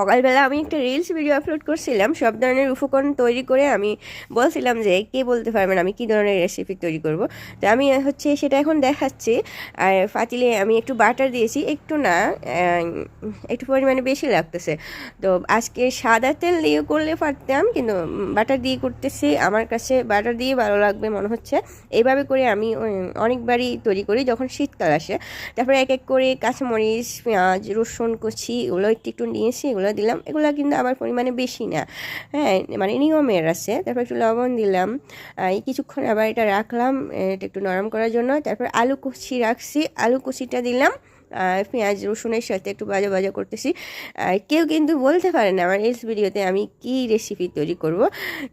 সকালবেলা আমি একটা রিলস ভিডিও আপলোড করছিলাম, সব ধরনের উপকরণ তৈরি করে আমি বলছিলাম যে, কে বলতে পারবেন আমি কী ধরনের রেসিপি তৈরি করব? তো আমি হচ্ছে সেটা এখন দেখাচ্ছি। আর ফাতিলে আমি একটু বাটার দিয়েছি, একটু না একটু পরিমাণে বেশি লাগতেছে। তো আজকে সাদা তেল দিয়ে করলে পারতাম, কিন্তু বাটার দিয়ে করতেছি, আমার কাছে বাটার দিয়ে ভালো লাগবে মনে হচ্ছে। এইভাবে করে আমি অনেকবারই তৈরি করি যখন শীতকাল আসে। তারপরে এক এক করে কাঁচামরিচ, পেঁয়াজ, রসুন কুচি, এগুলো একটু একটু নিয়েছি, এগুলো দিলাম। এগুলো কিন্তু আবার পরিমাণে বেশি না। হ্যাঁ মানে নিয়মের আছে। তারপর একটু লবণ দিলাম। কিছুক্ষণ আবার এটা রাখলাম, এটা একটু নরম করার জন্য। তারপর আলু কুচি রাখছি। আলু কুচিটা দিলাম। পেঁয়াজ, রসুনের সাথে একটু বাজা বাজা করতেছি। কেউ কিন্তু বলতে পারে না, আমার রিলস ভিডিওতে আমি কি রেসিপি তৈরি করব।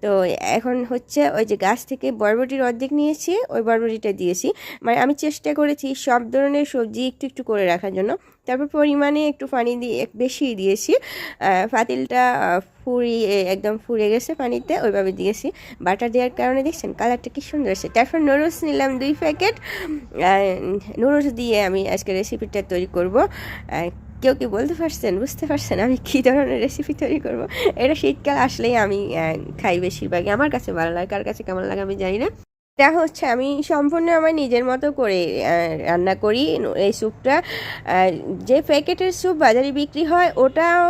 তো এখন হচ্ছে ওই যে গাছ থেকে বরবটির অর্ধেক নিয়েছি, ওই বরবটিটা দিয়েছি। মানে আমি চেষ্টা করেছি সব ধরনের সবজি একটু একটু করে রাখার জন্য। তারপর পরিমাণে একটু পানি দিয়ে বেশি দিয়েছি। পাতিলটা ফুরিয়ে, একদম ফুরে গেছে পানিতে, ওইভাবে দিয়েছি। বাটার দেওয়ার কারণে দেখছেন কালারটা কি সুন্দর আছে তারপর নুডলস নিলাম দুই প্যাকেট। নুডলস দিয়ে আমি আজকে রেসিপিটা তৈরি করব। কেউ কি বলতে পারছেন, বুঝতে পারছেন আমি কী ধরনের রেসিপি তৈরি করব? এটা শীতকাল আসলেই আমি খাই বেশিরভাগই। আমার কাছে ভালো লাগে, কার কাছে কেমন লাগে আমি জানি না। এটা হচ্ছে, আমি সম্পূর্ণ আমার নিজের মতো করে রান্না করি এই স্যুপটা। যে প্যাকেটের স্যুপ বাজারে বিক্রি হয়, ওটাও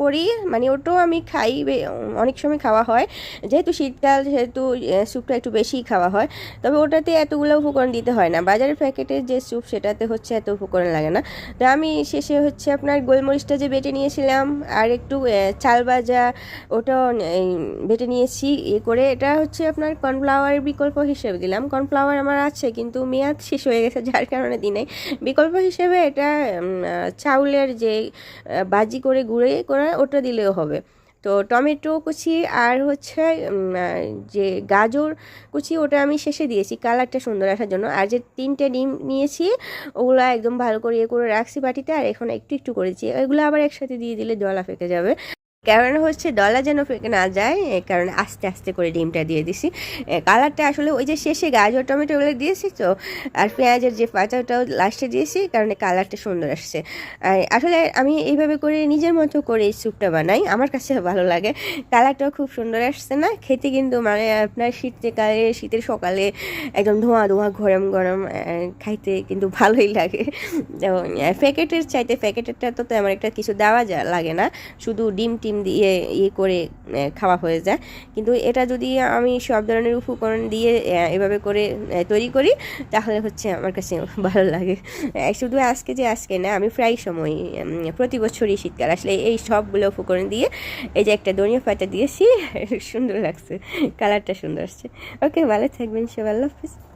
করি। মানে ওটাও আমি খাই অনেক সময় খাওয়া হয়। যেহেতু শীতকাল, সেহেতু স্যুপটা একটু বেশিই খাওয়া হয়। তবে ওটাতে এতগুলো উপকরণ দিতে হয় না। বাজারের প্যাকেটের যে স্যুপ, সেটাতে হচ্ছে এত উপকরণ লাগে না। তো আমি শেষে হচ্ছে আপনার গোলমরিচটা যে বেটে নিয়েছিলাম, আর একটু চাল ভাজা, ওটাও বেটে নিয়েছি। এ করে এটা হচ্ছে আপনার কর্নফ্লাওয়ারের বিকল্প হিসেবে দিলাম। কর্নফ্লাওয়ার আমার আছে, কিন্তু মেয়াদ শেষ হয়ে গেছে, যার কারণে দিনে বিকল্প হিসেবে এটা চাউলের যে বাজি করে গুঁড়ে করে, ওটা দিলেও হবে। তো টমেটো কুচি আর হচ্ছে যে গাজর কুচি, ওটা আমি শেষে দিয়েছি, কালারটা সুন্দর আসার জন্য। আর যে তিনটে ডিম নিয়েছি, ওগুলো একদম ভালো করে ইয়ে করে রাখছি বাটিতে, আর এখন একটু একটু করেছি। ওইগুলো আবার একসাথে দিয়ে দিলে জলা ফেটে যাবে। কারণ হচ্ছে ডলা যেন ফেঁকে না যায় কারণ আস্তে আস্তে করে ডিমটা দিয়ে দিছি। কালারটা আসলে ওই যে শেষে গাজর, টমেটো ওগুলো দিয়েছি তো, আর পেঁয়াজের যে পাতাটাও লাস্টে দিয়েছি কারণে কালারটা সুন্দর আসছে। আসলে আমি এইভাবে করে নিজের মতো করে এই স্যুপটা বানাই, আমার কাছে ভালো লাগে। কালারটাও খুব সুন্দর আসছে না, খেতে কিন্তু মানে আপনার শীতকালে শীতের সকালে একদম ধোঁয়া ধোঁয়া, গরম গরম খাইতে কিন্তু ভালোই লাগে। তো প্যাকেটের চাইতে প্যাকেটেরটা তো তেমন একটা কিছু দেওয়া যা, লাগে না। শুধু ডিম, টিম দিয়ে ইয়ে করে খাওয়া হয়ে যায়। কিন্তু এটা যদি আমি সব ধরনের উপকরণ দিয়ে এভাবে করে তৈরি করি, তাহলে হচ্ছে আমার কাছে ভালো লাগে। শুধু আজকে যে আজকে না, আমি প্রায় সময় প্রতি বছরই শীতকাল আসলে এই সবগুলো উপকরণ দিয়ে, এই যে একটা ধনিয়া পাতা দিয়েছি, সুন্দর লাগছে। কালারটা সুন্দর আসছে। ওকে, ভালো থাকবেন সব আল্লাহ হাফিজ।